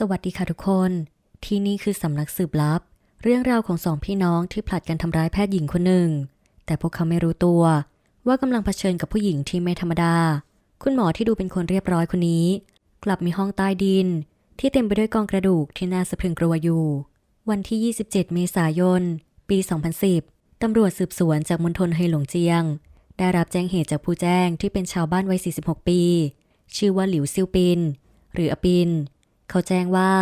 สวัสดีค่ะทุกคน ที่นี่คือสำนักสืบลับ เรื่องราวของสองพี่น้องที่ผลัดกันทำร้ายแพทย์หญิงคนหนึ่ง แต่พวกเขาไม่รู้ตัว ว่ากำลังเผชิญกับผู้หญิงที่ไม่ธรรมดา คุณหมอที่ดูเป็นคนเรียบร้อยคนนี้ กลับมีห้องใต้ดิน ที่เต็มไปด้วยกองกระดูกที่น่าสะพรึงกลัวอยู่ วันที่ 27 เมษายน ปี 2010 ตำรวจสืบสวนจากมณฑลไฮหลงเจียง ได้รับแจ้งเหตุจากผู้แจ้งที่เป็นชาวบ้านวัย 46 ปี ชื่อว่าหลิวซิวปิน หรืออปิน เขาแจ้งว่า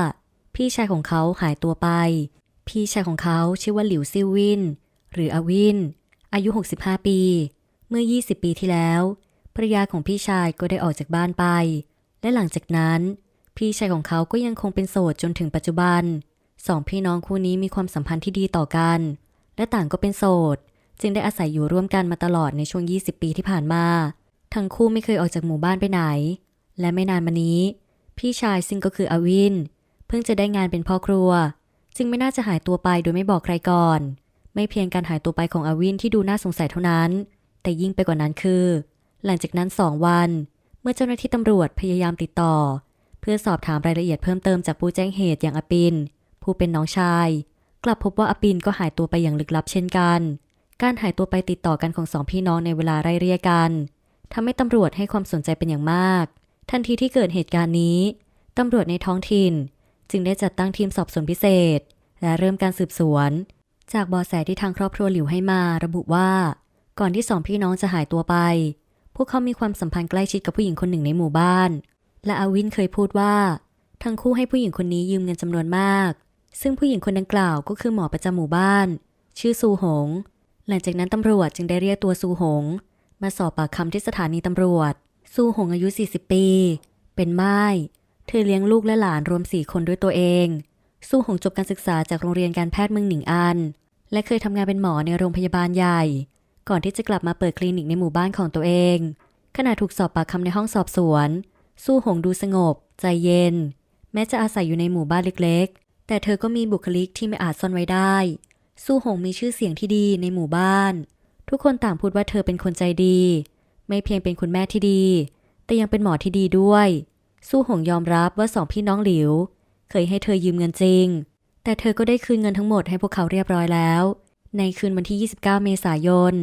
พี่ชายของเขาหายตัวไป พี่ชายของเขาชื่อว่าหลิวซิววิน หรืออวิน อายุ 65 ปี เมื่อ 20 ปีที่แล้วภรรยาของพี่ชายก็ได้ออกจากบ้านไป และหลังจากนั้น พี่ชายของเขาก็ยังคงเป็นโสดจนถึงปัจจุบัน สองพี่น้องคู่นี้มีความสัมพันธ์ที่ดีต่อกัน และต่างก็เป็นโสด จึงได้อาศัยอยู่ร่วมกันมาตลอดในช่วง 20 ปีที่ผ่านมา ทั้งคู่ไม่เคยออกจากหมู่บ้านไปไหน และไม่นานมานี้ พี่ชายซึ่งก็คืออวิน เพิ่งจะได้งานเป็นพ่อครัว จึงไม่น่าจะหายตัวไปโดยไม่บอกใครก่อน ไม่เพียงการหายตัวไปของอวินที่ดูน่าสงสัยเท่านั้น แต่ยิ่งไปกว่านั้นคือ หลังจากนั้นสองวัน เมื่อเจ้าหน้าที่ตำรวจพยายามติดต่อ เพื่อสอบถามรายละเอียดเพิ่มเติมจากผู้แจ้งเหตุอย่างอปิน ผู้เป็นน้องชาย กลับพบว่าอปินก็หายตัวไปอย่างลึกลับเช่นกัน การหายตัวไปติดต่อกันของสองพี่น้องในเวลาไล่เรียกกันทำให้ตำรวจให้ความสนใจเป็นอย่างมาก ทันทีที่เกิดเหตุการณ์นี้ ตำรวจในท้องถิ่น จึงได้จัดตั้งทีมสอบสวนพิเศษ และเริ่มการสืบสวน จากเบอแสที่ทางครอบครัวหลิวให้มาระบุว่า ก่อนที่สองพี่น้องจะหายตัวไป พวกเขามีความสัมพันธ์ใกล้ชิดกับผู้หญิงคนหนึ่งในหมู่บ้าน และอาวินเคยพูดว่า ทั้งคู่ให้ผู้หญิงคนนี้ยืมเงินจำนวนมาก ซึ่งผู้หญิงคนดังกล่าวก็คือหมอประจำหมู่บ้าน ชื่อซูหง หลังจากนั้นตำรวจจึงได้เรียกตัวซูหง มาสอบปากคำที่สถานีตำรวจ ซูหงอายุ 40 ปี เป็นไม้เธอเลี้ยงลูกและหลานรวม 4 คนด้วยตัวเองซูหงจบการศึกษาจากโรงเรียนการแพทย์เมืองหนิงอัน และเคยทำงานเป็นหมอในโรงพยาบาลใหญ่ ก่อนที่จะกลับมาเปิดคลินิกในหมู่บ้านของตัวเอง ขณะถูกสอบปากคำในห้องสอบสวน สู้หงดูสงบ ใจเย็น แม้จะอาศัยอยู่ในหมู่บ้านเล็กๆ แต่เธอก็มีบุคลิกที่ไม่อาจซ่อนไว้ได้ สู้หงมีชื่อเสียงที่ดีในหมู่บ้าน ทุกคนต่างพูดว่าเธอเป็นคนใจดี ไม่เพียงเป็นคุณแม่ที่ดี แต่ยังเป็นหมอที่ดีด้วย สู้หงยอมรับว่าสองพี่น้องหลิว เคยให้เธอยืมเงินจริง แต่เธอก็ได้คืนเงินทั้งหมดให้พวกเขาเรียบร้อยแล้ว ในคืนวันที่ 29 เมษายน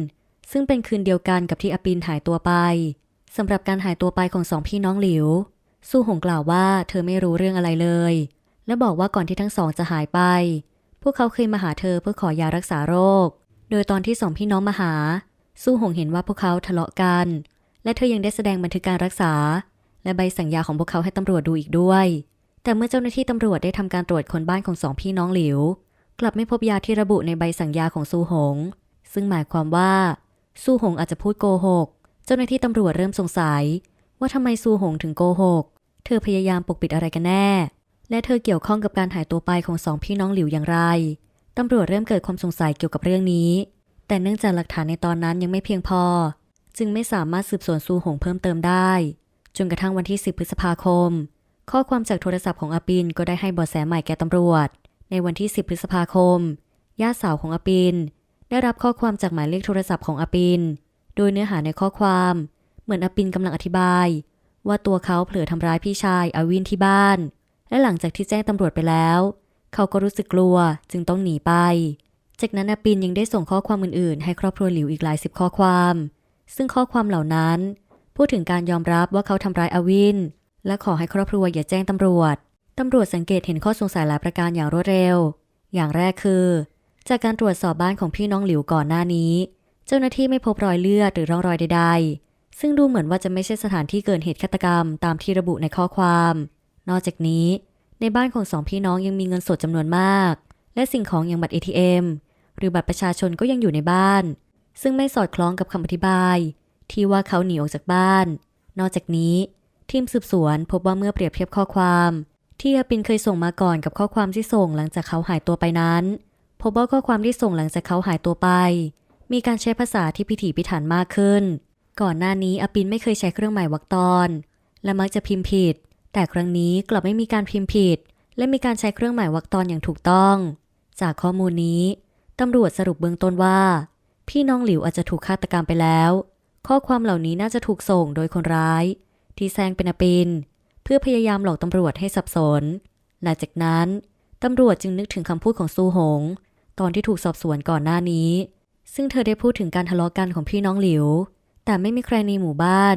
ซึ่งเป็นคืนเดียวกันกับที่อปินหายตัวไปสำหรับการหายตัวไปของสองพี่น้องหลิว สู้หงกล่าวว่าเธอไม่รู้เรื่องอะไรเลย และบอกว่าก่อนที่ทั้งสองจะหายไป พวกเขาเคยมาหาเธอเพื่อขอยารักษาโรค โดยตอนที่สองพี่น้องมาหา สู้หงเห็นว่าพวกเขาทะเลาะกัน และเธอยังได้แสดงบันทึกการรักษา และใบสั่งยาของพวกเขาให้ตำรวจดูอีกด้วย แต่เมื่อเจ้าหน้าที่ตำรวจได้ทำการตรวจคนบ้านของสองพี่น้องหลิว กลับไม่พบยาที่ระบุในใบสั่งยาของซูหง ซึ่งหมายความว่าซูหงอาจจะพูดโกหก เจ้าหน้าที่ตำรวจเริ่มสงสัย ว่าทำไมซูหงถึงโกหก เธอพยายามปกปิดอะไรกันแน่ และเธอเกี่ยวข้องกับการหายตัวไปของสองพี่น้องหลิวอย่างไรตำรวจเริ่มเกิดความสงสัยเกี่ยวกับเรื่องนี้ แต่เนื่องจากหลักฐานในตอนนั้นยังไม่เพียงพอ จึงไม่สามารถสืบสวนซูหงเพิ่มเติมได้ จนกระทั่งวันที่ 10 พฤษภาคม ข้อความจากโทรศัพท์ของอาปินก็ได้ให้เบาะแสใหม่แก่ตำรวจ ในวันที่ 10 พฤษภาคม ญาติสาวของอาปิน ได้รับข้อความจากหมายเลขโทรศัพท์ของอาปิน โดยเนื้อหาในข้อความ เหมือนอาปินกำลังอธิบาย ว่าตัวเขาเผลอทำร้ายพี่ชายอาวินที่บ้าน และหลังจากที่แจ้งตำรวจไปแล้ว เขาก็รู้สึกกลัวจึงต้องหนีไป จากนั้นอาปินยังได้ส่งข้อความอื่นๆ ให้ครอบครัวหลิวอีกหลายสิบข้อความ ซึ่งข้อความเหล่านั้น พูดถึงการยอมรับว่าเขาทำร้ายอาวิน และขอให้ครอบครัวอย่าแจ้งตำรวจ ตำรวจสังเกตเห็นข้อสงสัยหลายประการอย่างรวดเร็ว อย่างแรกคือ จากการตรวจสอบบ้านของพี่น้องหลิวก่อนหน้านี้ เจ้าหน้าที่ไม่พบรอยเลือดหรือร่องรอยใด ๆ ซึ่งดูเหมือนว่าจะไม่ใช่สถานที่เกิดเหตุฆาตกรรมตามที่ระบุในข้อความ นอกจากนี้ ในบ้านของสองพี่น้องยังมีเงินสดจำนวนมาก และสิ่งของอย่างบัตร ATM หรือบัตรประชาชนก็ยังอยู่ในบ้าน ซึ่งไม่สอดคล้องกับคำอธิบาย ที่ว่าเขาหนีออกจากบ้าน นอกจากนี้ ทีมสืบสวนพบว่าเมื่อเปรียบเทียบข้อความที่อาปินเคยส่งมาก่อนกับข้อความที่ส่งหลังจากเขาหายตัวไปนั้น พบว่าข้อความที่ส่งหลังจากเขาหายตัวไป มีการใช้ภาษาที่พิถีพิถันมากขึ้น ก่อนหน้านี้อาปินไม่เคยใช้เครื่องหมายวรรคตอน และมักจะพิมพ์ผิด แต่ครั้งนี้กลับไม่มีการพิมพ์ผิด และมีการใช้เครื่องหมายวรรคตอนอย่างถูกต้อง จากข้อมูลนี้ ตำรวจสรุปเบื้องต้นว่า พี่น้องหลิวอาจจะถูกฆาตกรรมไปแล้ว ข้อความเหล่านี้น่าจะถูกส่งโดยคนร้าย ที่แซงเป็นอาปิน เพื่อพยายามหลอกตำรวจให้สับสน หลังจากนั้นตำรวจจึงนึกถึงคำพูดของซูหง ตอนที่ถูกสอบสวนก่อนหน้านี้ ซึ่งเธอได้พูดถึงการทะเลาะกันของพี่น้องหลิว แต่ไม่มีใครในหมู่บ้าน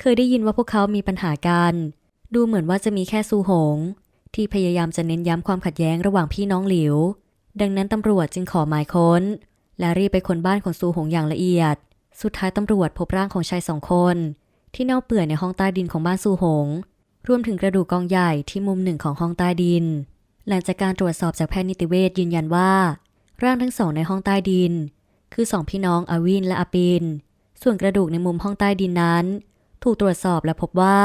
เคยได้ยินว่าพวกเขามีปัญหากัน ดูเหมือนว่าจะมีแค่ซูหง ที่พยายามจะเน้นย้ำความขัดแย้งระหว่างพี่น้องหลิว ดังนั้นตำรวจจึงขอหมายค้น และรีบไปค้นบ้านของซูหงอย่างละเอียด สุดท้ายตำรวจพบร่างของชายสองคน ที่เน่าเปื่อยในห้องใต้ดินของบ้านซูหง รวมถึงกระดูกกองใหญ่ที่มุมหนึ่งของห้องใต้ดิน หลังจากการตรวจสอบจากแพทย์นิติเวชยืนยันว่า ร่างทั้งสองในห้องใต้ดิน คือสองพี่น้องอวินและอาปิน ส่วนกระดูกในมุมห้องใต้ดินนั้น ถูกตรวจสอบและพบว่า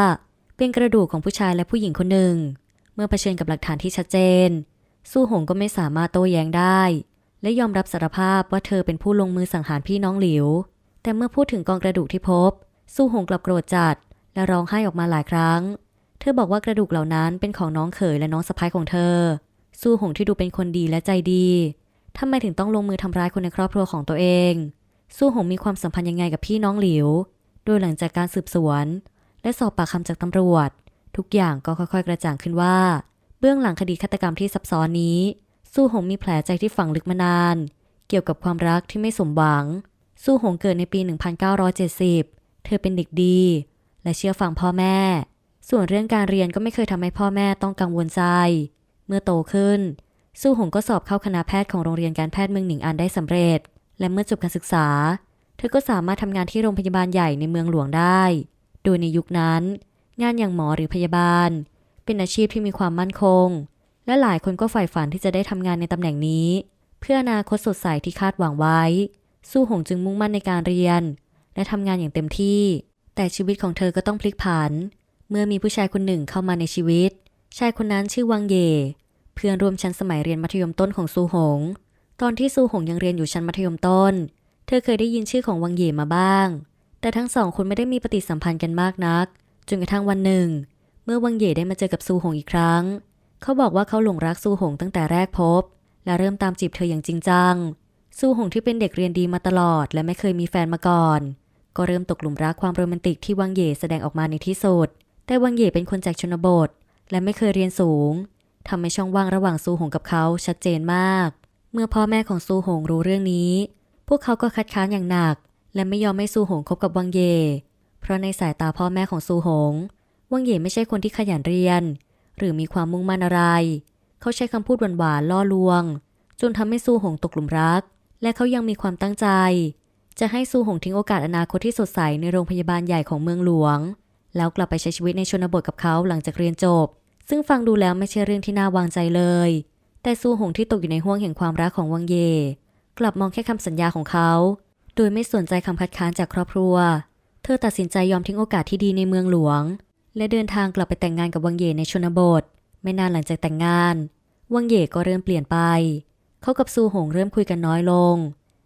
เป็นกระดูกของผู้ชายและผู้หญิงคนหนึ่ง เมื่อเผชิญกับหลักฐานที่ชัดเจน สู้หงก็ไม่สามารถโต้แย้งได้ และยอมรับสารภาพว่าเธอเป็นผู้ลงมือสังหารพี่น้องหลิว แต่เมื่อพูดถึงกองกระดูกที่พบ สู้หงกลับโกรธจัด และร้องไห้ออกมาหลายครั้ง เธอบอกว่ากระดูกเหล่านั้นเป็นของน้องเขยและน้องสะพ้ายของเธอ สู้หงที่ดูเป็นคนดีและใจดีทำไมถึงต้องลงมือทำร้ายคนในครอบครัวของตัวเอง สู้หงมีความสัมพันธ์ยังไงกับพี่น้องหลิว โดยหลังจากการสืบสวน และสอบปากคำจากตำรวจ ทุกอย่างก็ค่อยๆ กระจ่างขึ้นว่า เบื้องหลังคดีฆาตกรรมที่ซับซ้อนนี้ สู้หงมีแผลใจที่ฝังลึกมานาน เกี่ยวกับความรักที่ไม่สมหวัง สู้หงเกิดในปี 1970 เธอเป็นเด็กดี และเชื่อฟังพ่อแม่ ส่วนเรื่องการเรียนก็ไม่เคยทำให้พ่อแม่ต้องกังวลใจ เมื่อโตขึ้น สู้หงก็สอบเข้าคณะแพทย์ของโรงเรียนการแพทย์เมืองหนิงอันได้สำเร็จ และเมื่อจบการศึกษา เธอก็สามารถทำงานที่โรงพยาบาลใหญ่ในเมืองหลวงได้ โดยในยุคนั้น งานอย่างหมอหรือพยาบาล เป็นอาชีพที่มีความมั่นคง และหลายคนก็ใฝ่ฝันที่จะได้ทำงานในตำแหน่งนี้ เพื่ออนาคตสดใสที่คาดหวังไว้ สู้หงจึงมุ่งมั่นในการเรียน และทำงานอย่างเต็มที่ แต่ชีวิตของเธอก็ต้องพลิกผัน เมื่อมีผู้ชายคนหนึ่งเข้ามาในชีวิต ชายคนนั้นชื่อวังเย เพื่อนร่วมชั้นสมัยเรียนมัธยมต้นของซูหง ตอนที่ซูหงยังเรียนอยู่ชั้นมัธยมต้น เธอเคยได้ยินชื่อของวังเยมาบ้าง แต่ทั้งสองคนไม่ได้มีปฏิสัมพันธ์กันมากนักจนกระทั่งวันหนึ่ง เมื่อวังเย่ได้มาเจอกับซูหงอีกครั้ง เขาบอกว่าเขาหลงรักซูหงตั้งแต่แรกพบ และเริ่มตามจีบเธออย่างจริงจัง ซูหงที่เป็นเด็กเรียนดีมาตลอด และไม่เคยมีแฟนมาก่อน ก็เริ่มตกหลุมรักความโรแมนติกที่วังเย่แสดงออกมาในที่สุด แต่วังเย่เป็นคนจากชนบท และไม่เคยเรียนสูงทำให้ช่องว่างระหว่างซูหงกับเขาชัดเจนมาก เมื่อพ่อแม่ของซูหงรู้เรื่องนี้ พวกเขาก็คัดค้านอย่างหนัก และไม่ยอมให้ซูหงคบกับวังเย่เพราะในสายตาพ่อแม่ของซูหง วังเย่ไม่ใช่คนที่ขยันเรียน หรือมีความมุ่งมั่นอะไร เขาใช้คำพูดหวานๆล่อลวง จนทำให้ซูหงตกหลุมรัก และเขายังมีความตั้งใจ จะให้ซูหงทิ้งโอกาสอนาคตที่สดใสในโรงพยาบาลใหญ่ของเมืองหลวง แล้วกลับไปใช้ชีวิตในชนบทกับเขาหลังจากเรียนจบ ซึ่งฟังดูแล้วไม่ใช่เรื่องที่น่าวางใจเลย แต่ซูหงที่ตกอยู่ในห่วงแห่งความรักของวังเย่กลับมองแค่คำสัญญาของเขา โดยไม่สนใจคำคัดค้านจากครอบครัว เธอตัดสินใจยอมทิ้งโอกาสที่ดีในเมืองหลวง และเดินทางกลับไปแต่งงานกับวังเย่ในชนบท ไม่นานหลังจากแต่งงาน วังเย่ก็เริ่มเปลี่ยนไป เขากับซูหงเริ่มคุยกันน้อยลง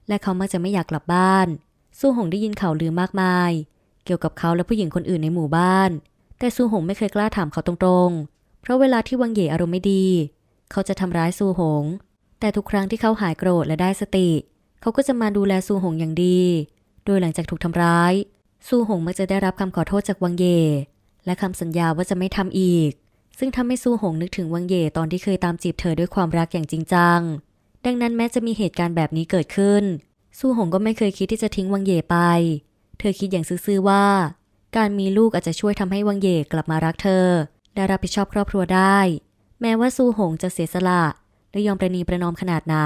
และเขามักจะไม่อยากกลับบ้าน ซูหงได้ยินข่าวลือมากมาย เกี่ยวกับเขาและผู้หญิงคนอื่นในหมู่บ้าน แต่ซูหงไม่เคยกล้าถามเขาตรงๆ เพราะเวลาที่วังเย่อารมณ์ไม่ดี เขาจะทำร้ายซูหง แต่ทุกครั้งที่เขาหายโกรธและได้สติ เขาก็จะมาดูแลซูหงอย่างดี โดยหลังจากถูกทำร้าย ซูหงมักจะได้รับคำขอโทษจากวังเย่ และคำสัญญาว่าจะไม่ทำอีก ซึ่งทำให้ซูหงนึกถึงวังเย่ตอนที่เคยตามจีบเธอด้วยความรักอย่างจริงจัง ดังนั้นแม้จะมีเหตุการณ์แบบนี้เกิดขึ้น ซูหงก็ไม่เคยคิดที่จะทิ้งวังเย่ไป เธอคิดอย่างซื่อๆว่า การมีลูกอาจจะช่วยทำให้วังเย่กลับมารักเธอ และรับผิดชอบครอบครัวได้ แม้ว่าซูหงจะเสียสละและยอมประนีประนอมขนาดไหน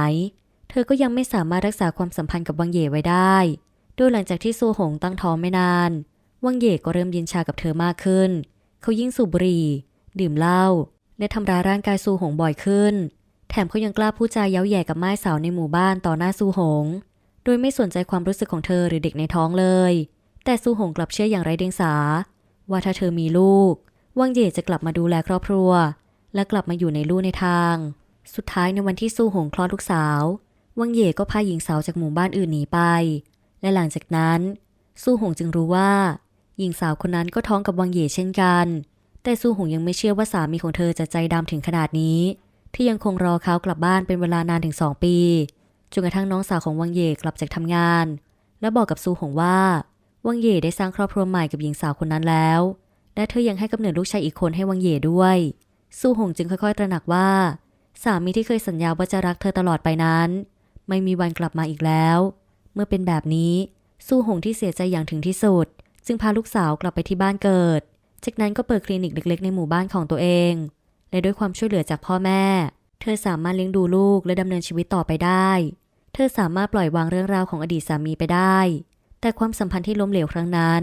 เธอก็ยังไม่สามารถรักษาความสัมพันธ์กับวังเย่ไว้ได้ โดยหลังจากที่ซูหงตั้งท้องไม่นาน วังเย่ก็เริ่มยินชากับเธอมากขึ้น เขายิ่งสูบบุหรี่ ดื่มเหล้า และทำร้ายร่างกายซูหงบ่อยขึ้น แถมเขายังกล้าพูดจาเย้าแย่กับไม้สาวในหมู่บ้านต่อหน้าซูหง โดยไม่สนใจความรู้สึกของเธอหรือเด็กในท้องเลย แต่ซูหงกลับเชื่ออย่างไร้เดียงสา ว่าถ้าเธอมีลูก วังเย่จะกลับมาดูแลครอบครัว และกลับมาอยู่ในลู่ในทาง สุดท้ายในวันที่ซูหงคลอดลูกสาว วังเย่ก็พาหญิงสาวจากหมู่บ้านอื่นหนีไป และหลังจากนั้น ซูหงจึงรู้ว่า หญิงสาวคนนั้นก็ท้องกับวังเย่เช่นกัน แต่ซูหงยังไม่เชื่อว่าสามีของเธอจะใจดำถึงขนาดนี้ ที่ยังคงรอเขากลับบ้านเป็นเวลานานถึงสองปี จนกระทั่งน้องสาวของวังเย่กลับจากทำงาน และบอกกับซูหงว่า วังเย่ได้สร้างครอบครัวใหม่กับหญิงสาวคนนั้นแล้ว และเธอยังให้กำเนิดลูกชายอีกคนให้วังเย่ด้วยสู้หงจึงค่อยๆ ตระหนักว่า สามีที่เคยสัญญาว่าจะรักเธอตลอดไปนั้น ไม่มีวันกลับมาอีกแล้ว เมื่อเป็นแบบนี้สู้หงที่เสียใจอย่างถึงที่สุด จึงพาลูกสาวกลับไปที่บ้านเกิด จากนั้นก็เปิดคลินิกเล็ก ๆ ในหมู่บ้านของตัวเอง และด้วยความช่วยเหลือจากพ่อแม่ เธอสามารถเลี้ยงดูลูกและดำเนินชีวิตต่อไปได้ เธอสามารถปล่อยวางเรื่องราวของอดีตสามีไปได้ แต่ความสัมพันธ์ที่ล้มเหลวครั้งนั้น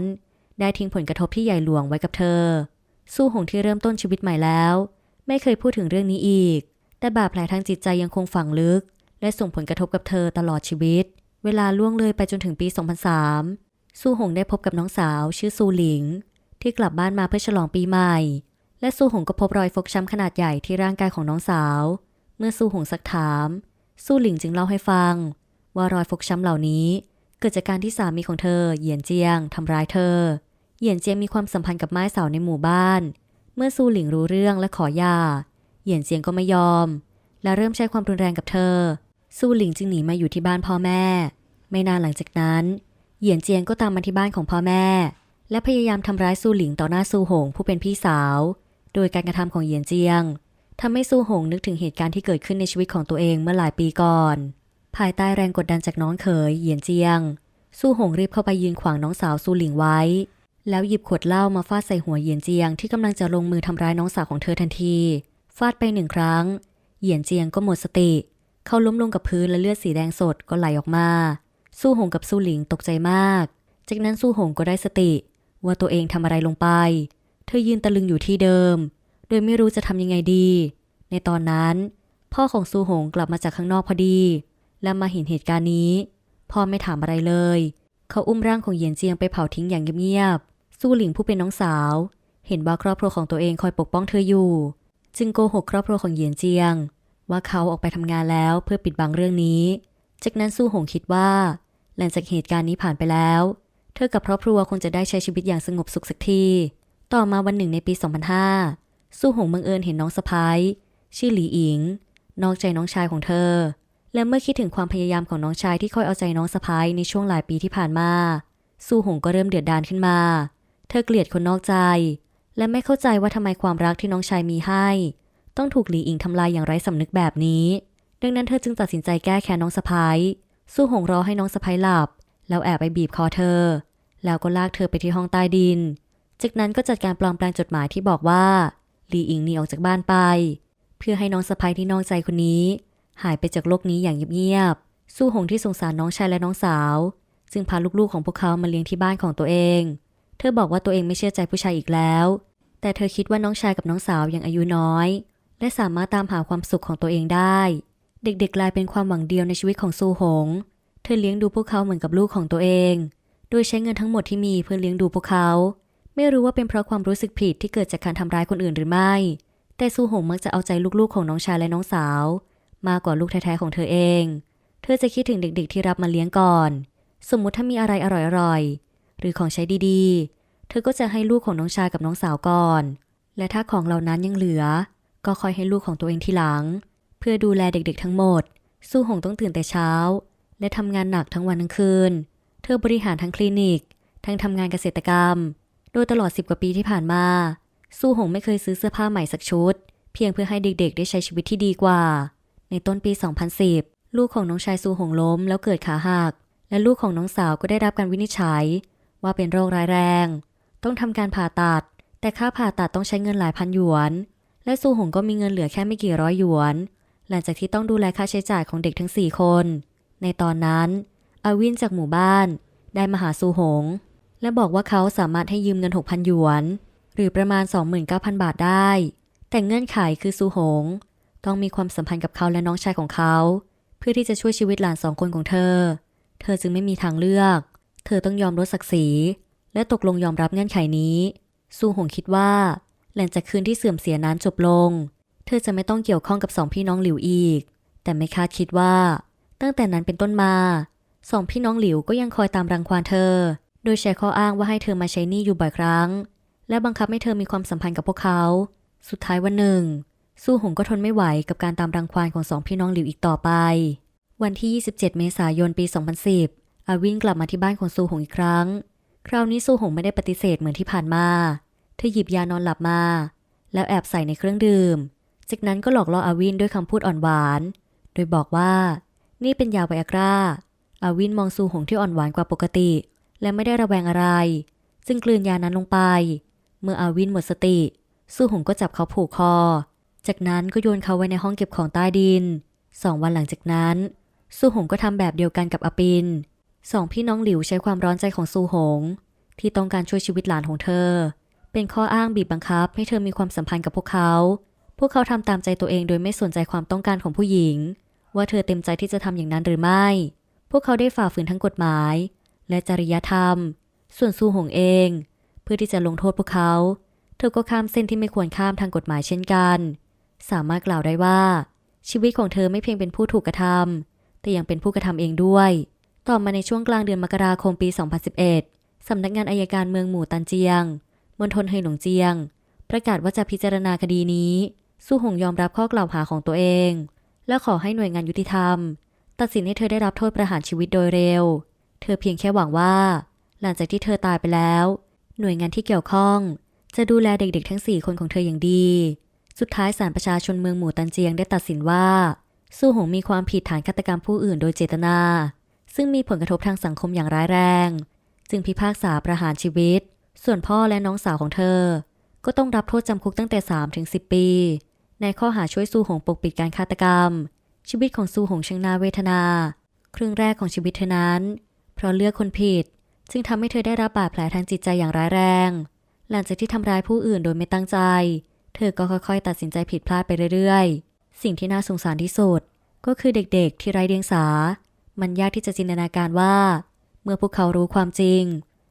ได้ทิ้งผลกระทบที่ใหญ่หลวงไว้กับเธอ สู้หงที่เริ่มต้นชีวิตใหม่แล้ว ไม่เคยพูดถึงเรื่องนี้อีก แต่บาดแผลทางจิตใจยังคงฝังลึก และส่งผลกระทบกับเธอตลอดชีวิต เวลาล่วงเลยไปจนถึงปี 2003 สู้หงได้พบกับน้องสาวชื่อซูหลิง ที่กลับบ้านมาเพื่อฉลองปีใหม่ และสู้หงก็พบรอยฟกช้ำขนาดใหญ่ที่ร่างกายของน้องสาว เมื่อสู้หงซักถามสู้หลิงจึงเล่าให้ฟัง ว่ารอยฟกช้ำเหล่านี้ เกิดจากการที่สามีของเธอเหยียนเจียงทำร้ายเธอ เหยียนเจียงมีความสัมพันธ์กับไม้สาวในหมู่บ้าน เมื่อสู้หลิงรู้เรื่องและขอหย่าเหยียนเจียงก็ไม่ยอม และเริ่มใช้ความรุนแรงกับเธอสู้หลิงจึงหนีมาอยู่ที่บ้านพ่อแม่ ไม่นานหลังจากนั้น เหยียนเจียงก็ตามมาที่บ้านของพ่อแม่ และพยายามทำร้ายสู้หลิงต่อหน้าสู้หงผู้เป็นพี่สาว โดยการกระทำของเหยียนเจียงทำให้สู้หงนึกถึงเหตุการณ์ที่เกิดขึ้นในชีวิตของตัวเองเมื่อหลายปีก่อน ภายใต้แรงกดดันจากน้องเขยเหยียนเจียงสู้หงรีบเข้าไปยืนขวางน้องสาวสู้หลิงไว้ แล้วหยิบขวดเหล้ามาฟาดใส่หัวเหยียนเจียงที่กำลังจะลงมือทำร้ายน้องสาวของเธอทันทีฟาดไปหนึ่งครั้ง เหยียนเจียงก็หมดสติ เขาล้มลงกับพื้นและเลือดสีแดงสดก็ไหลออกมา สู้หงกับสู้หลิงตกใจมาก จากนั้นสู้หงก็ได้สติ ว่าตัวเองทำอะไรลงไป เธอยืนตะลึงอยู่ที่เดิม โดยไม่รู้จะทำยังไงดี ในตอนนั้น พ่อของซูหงกลับมาจากข้างนอกพอดี และมาเห็นเหตุการณ์นี้ พ่อไม่ถามอะไรเลย เขาอุ้มร่างของเหยียนเจียงไปเผาทิ้งอย่างเงียบๆสู้หลิงผู้เป็นน้องสาว เห็นว่าครอบครัวของตัวเองคอยปกป้องเธออยู่ จึงโกหกครอบครัวของเหยียนเจียง ว่าเขาออกไปทำงานแล้วเพื่อปิดบังเรื่องนี้ จากนั้นสู้หงคิดว่า หลังจากเหตุการณ์นี้ผ่านไปแล้ว เธอกับครอบครัวคงจะได้ใช้ชีวิตอย่างสงบสุขสักที ต่อมาวันหนึ่งในปี 2005 สู้หงบังเอิญเห็นน้องสะพ้ายชื่อหลีอิง นอกใจน้องชายของเธอ และเมื่อคิดถึงความพยายามของน้องชายที่คอยเอาใจน้องสะพ้ายในช่วงหลายปีที่ผ่านมา สู้หงก็เริ่มเดือดดานขึ้นมา เธอเกลียดคนนอกใจ และไม่เข้าใจว่าทำไมความรักที่น้องชายมีให้ ต้องถูกหลีอิงทำลายอย่างไร้สำนึกแบบนี้ ดังนั้นเธอจึงตัดสินใจแก้แค้นน้องสะพ้ายสู้หงรอให้น้องสะพ้ายหลับ แล้วแอบไปบีบคอเธอ แล้วก็ลากเธอไปที่ห้องใต้ดิน จากนั้นก็จัดการปลอมแปลงจดหมายที่บอกว่าหลีอิงหนีออกจากบ้านไป เพื่อให้น้องสะพ้ายที่นอกใจคนนี้ หายไปจากโลกนี้อย่างเงียบๆสู้หงที่สงสารน้องชายและน้องสาว จึงพาลูกๆของพวกเขามาเลี้ยงที่บ้านของตัวเอง เธอบอกว่าตัวเองไม่เชื่อใจผู้ชายอีกแล้ว แต่เธอคิดว่าน้องชายกับน้องสาวยังอายุน้อย และสามารถตามหาความสุขของตัวเองได้ เด็กๆกลายเป็นความหวังเดียวในชีวิตของซูหง เธอเลี้ยงดูพวกเขาเหมือนกับลูกของตัวเอง โดยใช้เงินทั้งหมดที่มีเพื่อเลี้ยงดูพวกเขา ไม่รู้ว่าเป็นเพราะความรู้สึกผิดที่เกิดจากการทำร้ายคนอื่นหรือไม่ แต่ซูหงมักจะเอาใจลูกๆของน้องชายและน้องสาว มากกว่าลูกแท้ๆของเธอเอง เธอจะคิดถึงเด็กๆที่รับมาเลี้ยงก่อน สมมุติถ้ามีอะไรอร่อยๆ หรือของใช้ดีๆ เธอก็จะให้ลูกของน้องชายกับน้องสาวก่อน และถ้าของเหล่านั้นยังเหลือ ก็คอยให้ลูกของตัวเองทีหลัง พื่อดูแลเด็กๆทั้งหมด สู้หงต้องตื่นแต่เช้า และทำงานหนักทั้งวันทั้งคืน เธอบริหารทั้งคลินิก ทั้งทำงานเกษตรกรรม โดยตลอด 10 กว่าปีที่ผ่านมา สู้หงไม่เคยซื้อเสื้อผ้าใหม่สักชุด เพียงเพื่อให้เด็กๆ ได้ใช้ชีวิตที่ดีกว่า ในต้นปี 2010 ลูกของน้องชายสู้หงล้มแล้วเกิดขาหัก และลูกของน้องสาวก็ได้รับการวินิจฉัย ว่าเป็นโรคร้ายแรง ต้องทำการผ่าตัด แต่ค่าผ่าตัดต้องใช้เงินหลายพันหยวน และซูหงก็มีเงินเหลือแค่ไม่กี่ร้อยหยวน หลังจากที่ต้องดูแลค่าใช้จ่ายของเด็กทั้ง 4 คน ในตอนนั้น อาวินจากหมู่บ้าน ได้มาหาซูหง และบอกว่าเขาสามารถให้ยืมเงิน 6,000 หยวน หรือประมาณ 29,000 บาทได้ แต่เงื่อนไขคือซูหง ต้องมีความสัมพันธ์กับเขาและน้องชายของเขา เพื่อที่จะช่วยชีวิตหลานสองคนของเธอ เธอจึงไม่มีทางเลือก เธอต้องยอมลดศักดิ์ศรี และตกลงยอมรับเงื่อนไขนี้ซูหงคิดว่า หลังจากคืนที่เสื่อมเสียนั้นจบลง เธอจะไม่ต้องเกี่ยวข้องกับสองพี่น้องหลิวอีก แต่ไม่คาดคิดว่า ตั้งแต่นั้นเป็นต้นมาสองพี่น้องหลิวก็ยังคอยตามรังควานเธอ โดยใช้ข้ออ้างว่าให้เธอมาใช้หนี้อยู่บ่อยครั้ง และบังคับให้เธอมีความสัมพันธ์กับพวกเขา สุดท้ายวันหนึ่ง สู้หงก็ทนไม่ไหวกับการตามรังควานของสองพี่น้องหลิวอีกต่อไป วันที่ 27 เมษายนปี 2010 อาวินกลับมาที่บ้านของซูหงอีกครั้ง คราวนี้ซูหงไม่ได้ปฏิเสธเหมือนที่ผ่านมา เธอหยิบยานอนหลับมา แล้วแอบใส่ในเครื่องดื่ม จากนั้นก็หลอกล่ออาวินด้วยคำพูดอ่อนหวาน โดยบอกว่า นี่เป็นยาไวอากราอาวินมองซูหงที่อ่อนหวานกว่าปกติ และไม่ได้ระแวงอะไรจึงกลืนยานั้นลงไป เมื่ออาวินหมดสติ ซูหงก็จับเขาผูกคอ จากนั้นก็โยนเขาไว้ในห้องเก็บของใต้ดินสองวันหลังจากนั้นซูหงก็ทำแบบเดียวกันกับอาปินสองพี่น้องหลิวใช้ความร้อนใจของซูหง ที่ต้องการช่วยชีวิตหลานของเธอ เป็นข้ออ้างบีบบังคับให้เธอมีความสัมพันธ์กับพวกเขา พวกเขาทำตามใจตัวเองโดยไม่สนใจความต้องการของผู้หญิง ว่าเธอเต็มใจที่จะทำอย่างนั้นหรือไม่ พวกเขาได้ฝ่าฝืนทั้งกฎหมาย และจริยธรรม ส่วนซูหงเอง เพื่อที่จะลงโทษพวกเขา เธอก็ข้ามเส้นที่ไม่ควรข้ามทางกฎหมายเช่นกัน สามารถกล่าวได้ว่า ชีวิตของเธอไม่เพียงเป็นผู้ถูกกระทำแต่ยังเป็นผู้กระทำเองด้วย ต่อมาในช่วงกลางเดือนมกราคมปี 2011สำนักงานอายการเมืองหมู่ตันเจียงมณฑลเฮหลงเจียง ประกาศว่าจะพิจารณาคดีนี้ สู้หงยอมรับข้อกล่าวหาของตัวเอง และขอให้หน่วยงานยุติธรรม ตัดสินให้เธอได้รับโทษประหารชีวิตโดยเร็ว เธอเพียงแค่หวังว่า หลังจากที่เธอตายไปแล้ว หน่วยงานที่เกี่ยวข้อง จะดูแลเด็กๆ ทั้ง 4 คนของเธออย่างดี สุดท้ายศาลประชาชนเมืองหมู่ตันเจียงได้ตัดสินว่า สู้หงมีความผิดฐานฆาตกรรมผู้อื่นโดยเจตนา ซึ่งมีผลกระทบทางสังคมอย่างร้ายแรง จึงพิพากษาประหารชีวิต ส่วนพ่อและน้องสาวของเธอ ก็ต้องรับโทษจำคุกตั้งแต่3ถึง10 ปี ในข้อหาช่วยซูหงปกปิดการฆาตกรรม ชีวิตของซูหงช่างน่าเวทนา ครึ่งแรกของชีวิตเธอนั้น เพราะเลือกคนผิดจึงทำให้เธอได้รับบาดแผลทางจิตใจอย่างร้ายแรง หลังจากที่ทำร้ายผู้อื่นโดยไม่ตั้งใจ เธอก็ค่อยๆ ตัดสินใจผิดพลาดไปเรื่อยๆ สิ่งที่น่าสงสารที่สุดก็คือเด็กๆ ที่ไร้เดียงสา มันยากที่จะจินตนาการว่า เมื่อพวกเขารู้ความจริง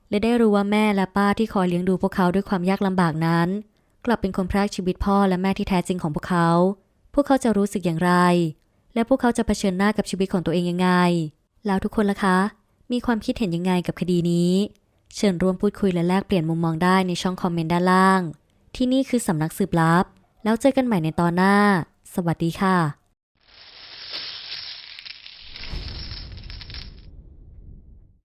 และได้รู้ว่าแม่และป้าที่คอยเลี้ยงดูพวกเขาด้วยความยากลำบากนั้น กลับเป็นคนพรากชีวิตพ่อและแม่ที่แท้จริงของพวกเขา พวกเขาจะรู้สึกอย่างไร และพวกเขาจะเผชิญหน้ากับชีวิตของตัวเองยังไง แล้วทุกคนล่ะคะ มีความคิดเห็นยังไงกับคดีนี้ เชิญร่วมพูดคุยและแลกเปลี่ยนมุมมองได้ในช่องคอมเมนต์ด้านล่าง ที่นี่คือสำนักสืบลับ แล้วเจอกันใหม่ในตอนหน้า สวัสดีค่ะ